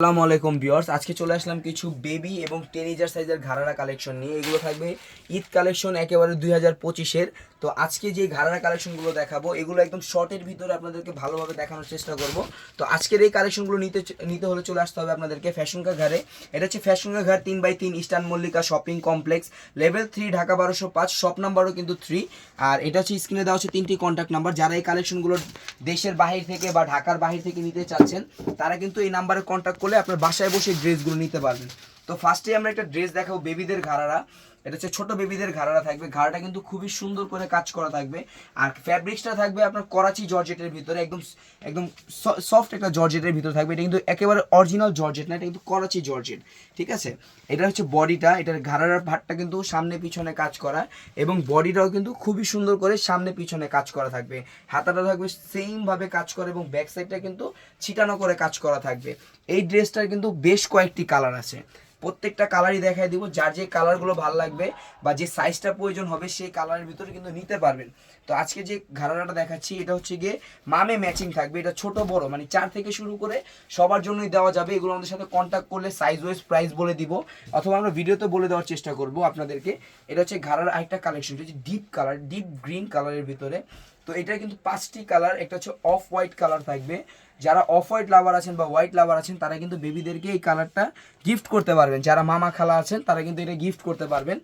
আসসালামু আলাইকুম ভিউয়ার্স, আজকে চলে আসলাম কিছু বেবি এবং টেনিজার সাইজের ঘাড়ারা কালেকশন নিয়ে। এগুলো থাকবে ঈদ কালেকশন একেবারে দুই হাজার পঁচিশের। তো আজকে যে ঘাড়ারা কালেকশনগুলো দেখাবো, এগুলো একদম শর্টের ভিতরে আপনাদেরকে ভালোভাবে দেখানোর চেষ্টা করব। তো আজকের এই কালেকশনগুলো নিতে নিতে হলে চলে আসতে হবে আপনাদেরকে ফ্যাশনকা ঘাড়ে। এটা হচ্ছে ফ্যাশনকা ঘাট তিন বাই তিন eastern Mallika shopping complex, level three, Dhaka বারোশো পাঁচ, শপ নাম্বারও কিন্তু থ্রি। আর এটা হচ্ছে স্ক্রিনে দেওয়া হচ্ছে তিনটি কন্ট্যাক্ট নাম্বার যারা এই কালেকশনগুলো দেশের বাহির থেকে বা ঢাকার বাহির থেকে নিতে চাচ্ছেন, তারা কিন্তু এই নাম্বারে কন্ট্যাক্ট করলে আপনার বাসায় বসে ড্রেসগুলো নিতে পারবেন। তো ফার্স্টে আমরা একটা ড্রেস দেখাবো বেবিদের ঘাড়ারা। এটা হচ্ছে ছোট বেবিদের ঘাড়ারা থাকবে। ঘাড়াটা কিন্তু খুবই সুন্দর করে কাজ করা থাকবে। আর ফ্যাব্রিক্সটা থাকবে আপনার করাচি জর্জেটের ভিতরে, একদম একদম সফট একটা জর্জেটের ভিতরে থাকবে। এটা কিন্তু একেবারে অরিজিনাল জর্জেট না, এটা কিন্তু করাচি জর্জেট, ঠিক আছে? এটা হচ্ছে বডিটা, এটার ঘাড়ার ভাতটা কিন্তু সামনে পিছনে কাজ করা এবং বডিটাও কিন্তু খুবই সুন্দর করে সামনে পিছনে কাজ করা থাকবে। হাতাটা থাকবে সেমভাবে কাজ করে এবং ব্যাক সাইডটা কিন্তু ছিটানো করে কাজ করা থাকবে। এই ড্রেসটার কিন্তু বেশ কয়েকটি কালার আছে। প্রত্যেকটা কালারই দেখাই দিব, যার যে কালারগুলো ভালো লাগবে বা যে সাইজটা প্রয়োজন হবে সেই কালারের ভিতরে কিন্তু নিতে পারবেন। তো আজকে যে ঘাড়াটা দেখাচ্ছি, এটা হচ্ছে গিয়ে মামে ম্যাচিং থাকবে, এটা ছোট বড় মানে চার থেকে শুরু করে সবার জন্যই দেওয়া যাবে, এগুলো আমাদের সাথে কন্ট্যাক্ট করলে সাইজ ওয়াইজ প্রাইস বলে দিব, অথবা আমরা ভিডিওতে বলে দেওয়ার চেষ্টা করব আপনাদেরকে। এটা হচ্ছে ঘাড়ার আরেকটা কালেকশন হচ্ছে ডিপ কালার ডিপ গ্রিন কালারের ভিতরে। তো এটা কিন্তু পাঁচটি কালার একটা হচ্ছে অফ হোয়াইট কালার থাকবে। যারা অফ হোয়াইট লাভার আছেন বা হোয়াইট লাভার আছেন, তারা কিন্তু বেবিদেরকে এই কালারটা গিফট করতে পারবেন। যারা মামা খালা আছেন, তারা কিন্তু এটা গিফট করতে পারবেন।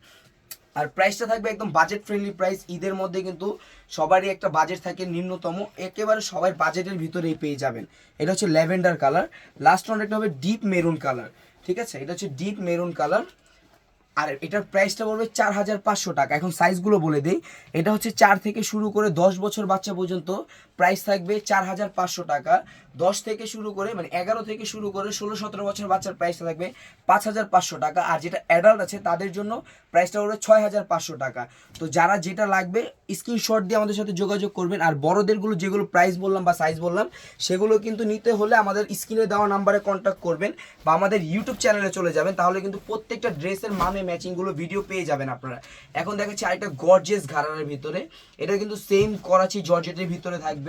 আর প্রাইসটা থাকবে একদম বাজেট ফ্রেন্ডলি প্রাইস ঈদের মধ্যে কিন্তু সবারই একটা বাজেট থাকে, নিম্নতম। একেবারে সবাই বাজেটের ভিতরেই পেয়ে যাবেন। এটা হচ্ছে ল্যাভেন্ডার কালার লাস্ট ওয়ান একটা হবে ডিপ মেরুন কালার ঠিক আছে? এটা হচ্ছে ডিপ মেরুন কালার আর এটার প্রাইসটা বলবে চার হাজার পাঁচশো টাকা। এখন সাইজগুলো বলে দিই। এটা হচ্ছে চার থেকে শুরু করে দশ বছর বাচ্চা পর্যন্ত প্রাইস থাকবে চার হাজার পাঁচশো টাকা। দশ থেকে শুরু করে মানে এগারো থেকে শুরু করে ষোলো সতেরো বছর বাচ্চার প্রাইসটা থাকবে পাঁচ হাজার পাঁচশো টাকা। আর যেটা অ্যাডাল্ট আছে, তাদের জন্য প্রাইসটা পড়বে ছয় হাজার পাঁচশো টাকা। তো যারা যেটা লাগবে স্ক্রিনশট দিয়ে আমাদের সাথে যোগাযোগ করবেন। আর বড়দেরগুলো যেগুলো প্রাইস বললাম বা সাইজ বললাম, সেগুলো কিন্তু নিতে হলে আমাদের স্ক্রিনে দেওয়া নাম্বারে কন্ট্যাক্ট করবেন বা আমাদের ইউটিউব চ্যানেলে চলে যাবেন। তাহলে কিন্তু প্রত্যেকটা ড্রেসের মানে ম্যাচিংগুলো ভিডিও পেয়ে যাবেন আপনারা। এখন দেখাচ্ছি আরেকটা গর্জেস ঘাড়ার ভিতরে। এটা কিন্তু সেম করাচি জর্জেটের ভিতরে থাকবে।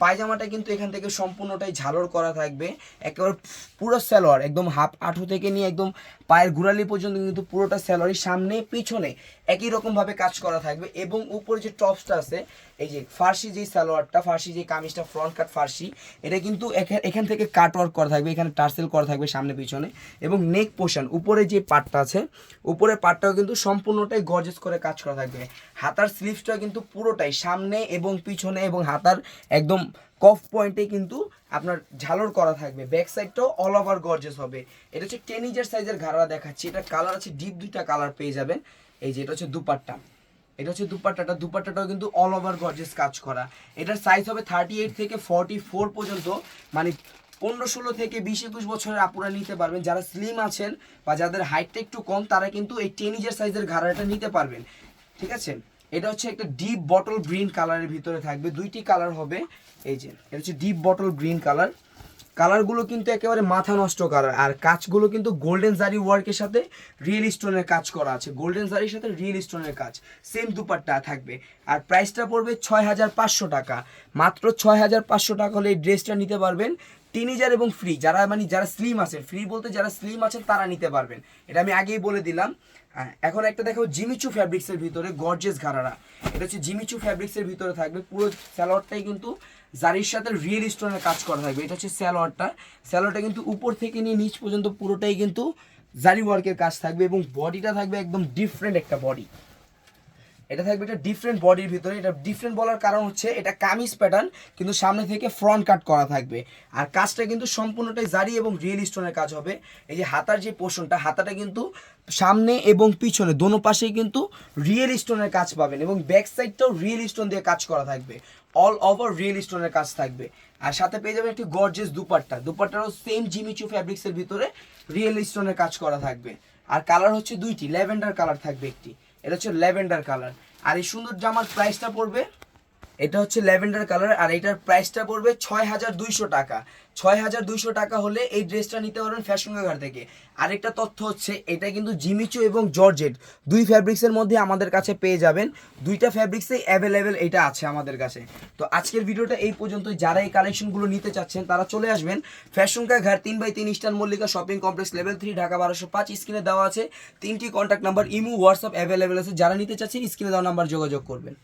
পায়জামাটা কিন্তু এখান থেকে সম্পূর্ণটাই ঝালর করা থাকবে। একেবারে পুরো স্যালোয়ার একদম হাফ আঠু থেকে নিয়ে একদম পায়ের গুড়ালি পর্যন্ত কিন্তু পুরোটা স্যালোয়ারি সামনে পিছনে একই রকমভাবে কাজ করা থাকবে এবং উপরে যে টপসটা আছে, এই যে ফার্সি যে সালোয়ারটা, ফার্সি যে কামিজটা ফ্রন্ট কাট ফার্সি, এটা কিন্তু এখা- এখান থেকে কাট ওয়ার্ক করা থাকবে, এখানে টার্সেল করা থাকবে সামনে পিছনে এবং নেক পোর্শন উপরে যে পার্টটা আছে উপরে পার্টটাও কিন্তু সম্পূর্ণটাই গর্জেস করে কাজ করা থাকবে। হাতার স্লিভসটা কিন্তু পুরোটাই সামনে এবং পিছনে এবং হাতার একদম কফ পয়েন্টে কিন্তু আপনার ঝালর করা থাকবে। ব্যাক সাইডটাও অল ওভার গর্জেস হবে। এটা হচ্ছে টেন ইঞ্চের সাইজের ঘাড়া দেখাচ্ছি। এটা কালার আছে ডিপ দুইটা কালার পেয়ে যাবেন। এই যে এটা হচ্ছে দুপাট্টা। এটা হচ্ছে দুপাট্টাটা। দুপাট্টাটাও কিন্তু অল ওভার গর্জেস কাজ করা। এটার সাইজ হবে থার্টি এইট থেকে ফর্টি ফোর পর্যন্ত। মানে পনেরো, ষোলো থেকে বিশ, একুশ বছরের আপুরা নিতে পারবেন। যারা স্লিম আছেন বা যাদের হাইটটা একটু কম, তারা কিন্তু এই টেন ইঞ্চের সাইজের ঘাড়াটা নিতে পারবেন। ঠিক আছে? এটা হচ্ছে একটা ডিপ বটল গ্রিন কালারের ভিতরে থাকবে। দুইটি কালার হবে। এই যে, এটা হচ্ছে ডিপ বটল গ্রিন কালার কালারগুলো কিন্তু একেবারে মাথা নষ্ট কালার আর কাজগুলো কিন্তু গোল্ডেন জারি ওয়ার্কের সাথে রিয়েল স্টোনের কাজ করা আছে। গোল্ডেন জারির সাথে রিয়েল স্টোনের কাজ। সেম দুপাট্টা থাকবে। আর প্রাইসটা পড়বে ছয় হাজার পাঁচশো টাকা। মাত্র ছয় হাজার পাঁচশো টাকা হলে এই ড্রেসটা নিতে পারবেন। টিনিজার এবং ফ্রি যারা মানে যারা স্লিম আছেন ফ্রি বলতে যারা স্লিম আছেন তারা নিতে পারবেন। এটা আমি আগেই বলে দিলাম। হ্যাঁ, এখন একটা দেখো জিমিচু ফ্যাব্রিক্সের ভিতরে গর্জেস ঘাড়ারা। এটা হচ্ছে জিমিচু ফ্যাব্রিক্সের ভিতরে থাকবে। পুরো স্যালোয়ারটাই কিন্তু জারির সাথে রিয়েল স্টোনের কাজ করা থাকবে। এটা হচ্ছে স্যালোয়ারটা স্যালোয়ারটা কিন্তু উপর থেকে নিয়ে নিচ পর্যন্ত পুরোটাই কিন্তু জারি ওয়ার্কের কাজ থাকবে এবং বডিটা থাকবে একদম ডিফারেন্ট একটা বডি এটা থাকবে একটা ডিফারেন্ট বডির ভিতরে। এটা ডিফারেন্ট বলার কারণ হচ্ছে এটা কামিজ প্যাটার্ন কিন্তু সামনে থেকে ফ্রন্ট কাট করা থাকবে। আর কাজটা কিন্তু সম্পূর্ণটাই জারি এবং রিয়েল স্টোনের কাজ হবে। এই যে হাতার যে পোর্শনটা হাতাটা কিন্তু সামনে এবং পিছনে, দোনো পাশেই কিন্তু রিয়েল স্টোনের কাজ পাবেন এবং ব্যাক সাইডটাও রিয়েল স্টোন দিয়ে কাজ করা থাকবে। অল ওভার রিয়েল স্টোনের কাজ থাকবে। আর সাথে পেয়ে যাবেন একটি গর্জেস দুপাট্টা। দুপাট্টারও সেম জিমিচু ফ্যাব্রিক্সের ভিতরে রিয়েল স্টোনের কাজ করা থাকবে। আর কালার হচ্ছে দুইটি ল্যাভেন্ডার কালার থাকবে একটি। এটা হচ্ছে ল্যাভেন্ডার কালার। আর এই সুন্দর জামার প্রাইসটা পড়বে এটা হচ্ছে ল্যাভেন্ডার কালার আর এটার প্রাইসটা পড়বে ছয় হাজার দুইশো টাকা। ছয় হাজার দুইশো টাকা হলে এই ড্রেসটা নিতে পারবেন ফ্যাশন ঘাট থেকে। আরেকটা তথ্য হচ্ছে, এটা কিন্তু জিমিচু এবং জর্জেট। দুই ফ্যাব্রিক্সের মধ্যে আমাদের কাছে পেয়ে যাবেন। দুইটা ফ্যাব্রিক্সেই অ্যাভেলেবেল এটা আছে আমাদের কাছে। তো আজকের ভিডিওটা এই পর্যন্ত যারা এই কালেকশনগুলো নিতে চাচ্ছেন, তারা চলে আসবেন ফ্যাশন কা ঘাট তিন বাই তিন eastern Mallika shopping complex level three Dhaka বারোশো পাঁচ, স্ক্রিনে দেওয়া আছে। তিনটি contact number imo WhatsApp available আছে। যারা নিতে চাচ্ছেন, স্ক্রিনে দেওয়া নাম্বার যোগাযোগ করবেন।